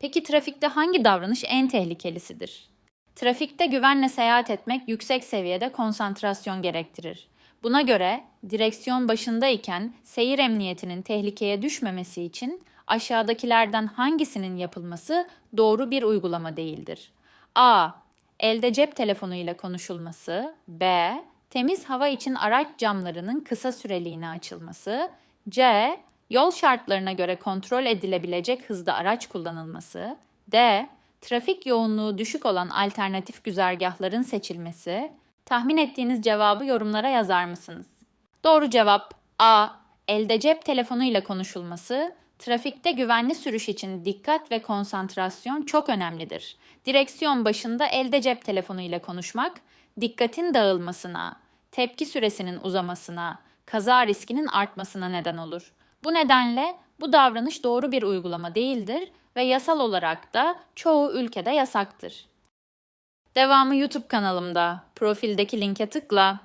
Peki trafikte hangi davranış en tehlikelisidir? Trafikte güvenle seyahat etmek yüksek seviyede konsantrasyon gerektirir. Buna göre direksiyon başındayken seyir emniyetinin tehlikeye düşmemesi için aşağıdakilerden hangisinin yapılması doğru bir uygulama değildir? A. Elde cep telefonu ile konuşulması. B. Temiz hava için araç camlarının kısa süreliğine açılması. C. Yol şartlarına göre kontrol edilebilecek hızda araç kullanılması. D. Trafik yoğunluğu düşük olan alternatif güzergahların seçilmesi. Tahmin ettiğiniz cevabı yorumlara yazar mısınız? Doğru cevap A. Elde cep telefonu ile konuşulması. Trafikte güvenli sürüş için dikkat ve konsantrasyon çok önemlidir. Direksiyon başında elde cep telefonu ile konuşmak, dikkatin dağılmasına, tepki süresinin uzamasına, kaza riskinin artmasına neden olur. Bu nedenle bu davranış doğru bir uygulama değildir ve yasal olarak da çoğu ülkede yasaktır. Devamı YouTube kanalımda. Profildeki linke tıkla.